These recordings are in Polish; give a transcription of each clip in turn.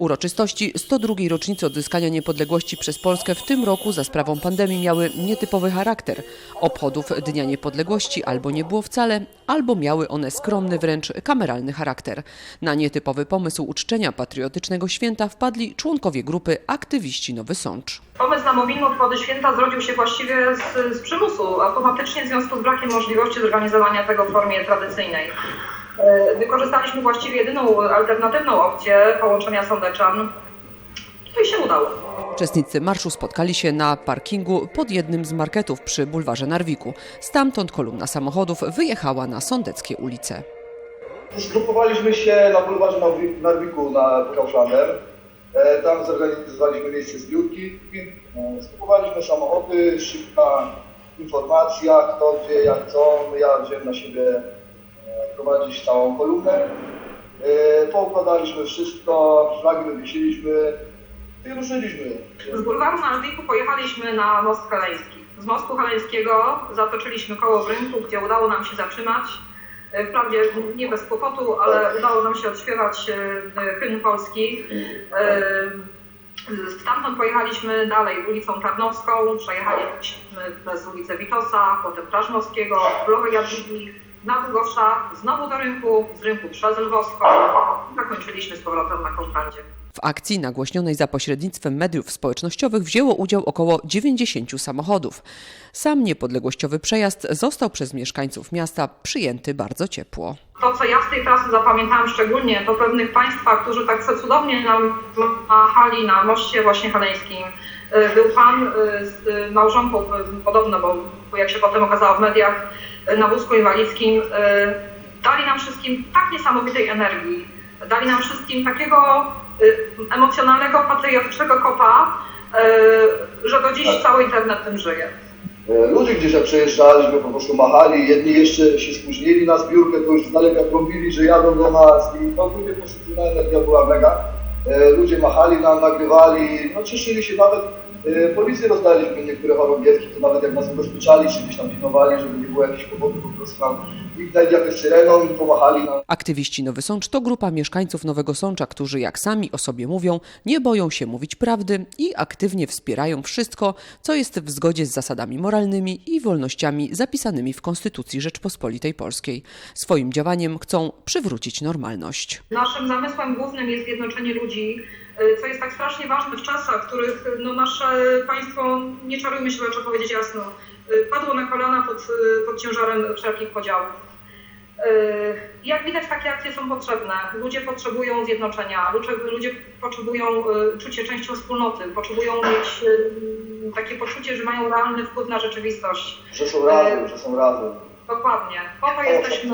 Uroczystości 102. rocznicy odzyskania niepodległości przez Polskę w tym roku za sprawą pandemii miały nietypowy charakter. Obchodów Dnia Niepodległości albo nie było wcale, albo miały one skromny, wręcz kameralny charakter. Na nietypowy pomysł uczczenia patriotycznego święta wpadli członkowie grupy Aktywiści Nowy Sącz. Pomysł na mobilne obchody święta zrodził się właściwie z, z przymusu, automatycznie w związku z brakiem możliwości zorganizowania tego w formie tradycyjnej. E, Wykorzystaliśmy właściwie jedyną alternatywną opcję połączenia sądeczan. I się udało. Uczestnicy marszu spotkali się na parkingu pod jednym z marketów przy bulwarze Narwiku. Stamtąd kolumna samochodów wyjechała na sądeckie ulice. Zgrupowaliśmy się na bulwarze Narwi- Narwiku na Kauflandem. E, Tam zorganizowaliśmy miejsce zbiórki. E, Skupowaliśmy samochody, szybka informacja, kto gdzie, jak co. Ja wziąłem na siebie e, prowadzić całą kolumnę. E, Poukładaliśmy wszystko, flagi wywiesiliśmy i ruszyliśmy. Z bulwaru na Alwiku pojechaliśmy na most heleński. Z mostu heleńskiego zatoczyliśmy koło rynku, gdzie udało nam się zatrzymać. E, Wprawdzie nie bez kłopotu, ale udało nam się odśpiewać e, hymn polski. Stamtąd pojechaliśmy dalej ulicą Tarnowską, przejechaliśmy przez ulicę Witosa, potem Prażmowskiego, Królowej Jadwigi, na Długosza, znowu do rynku, z rynku przez Lwowską i zakończyliśmy z powrotem na Konstancie. W akcji nagłośnionej za pośrednictwem mediów społecznościowych wzięło udział około 90 samochodów. Sam niepodległościowy przejazd został przez mieszkańców miasta przyjęty bardzo ciepło. To, co ja z tej trasy zapamiętałam szczególnie, to pewnych państwa, którzy tak cudownie nam machali na moście właśnie haleńskim. Y, Był pan y, z małżonką, y, podobno, bo jak się potem okazało w mediach, na wózku inwalidzkim. Dali nam wszystkim tak niesamowitej energii. Dali nam wszystkim takiego emocjonalnego, patriotycznego kopa, że do dziś cały internet tym żyje. E, Ludzie gdzieś jak przejeżdżaliśmy, po prostu machali, jedni jeszcze się spóźnili na zbiórkę, to już z daleka trąbili, że jadą do nas i no ludzie pozytywna energia była mega. E, Ludzie machali nam, nagrywali, no cieszyli się nawet, e, policji rozdaliśmy niektóre chorągiewki, to nawet jak nas ubezpieczali, czy gdzieś tam pilnowali, żeby nie było jakichś powodów, po prostu Aktywiści Nowy Sącz to grupa mieszkańców Nowego Sącza, którzy jak sami o sobie mówią, nie boją się mówić prawdy i aktywnie wspierają wszystko, co jest w zgodzie z zasadami moralnymi i wolnościami zapisanymi w Konstytucji Rzeczpospolitej Polskiej. Swoim działaniem chcą przywrócić normalność. Naszym zamysłem głównym jest zjednoczenie ludzi, y, co jest tak strasznie ważne w czasach, w których no, nasze państwo, nie czarujmy się, trzeba powiedzieć jasno, y, padło na kolana pod, y, pod ciężarem wszelkich podziałów. Y, Jak widać, takie akcje są potrzebne. Ludzie potrzebują zjednoczenia, ludzie, ludzie potrzebują y, czucie częścią wspólnoty, potrzebują mieć y, takie poczucie, że mają realny wpływ na rzeczywistość. Że są razem, że są razem. Dokładnie. To jesteśmy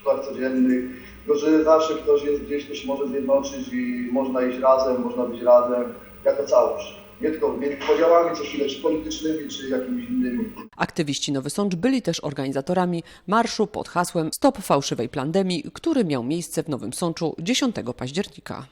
szkołach codziennych, tylko że zawsze ktoś jest gdzieś, kto się może zjednoczyć i można iść razem, można być razem, jako całość. Nie tylko między podziałami co chwilę, czy politycznymi, czy jakimiś innymi. Aktywiści Nowy Sącz byli też organizatorami marszu pod hasłem Stop fałszywej pandemii, który miał miejsce w Nowym Sączu 10 października.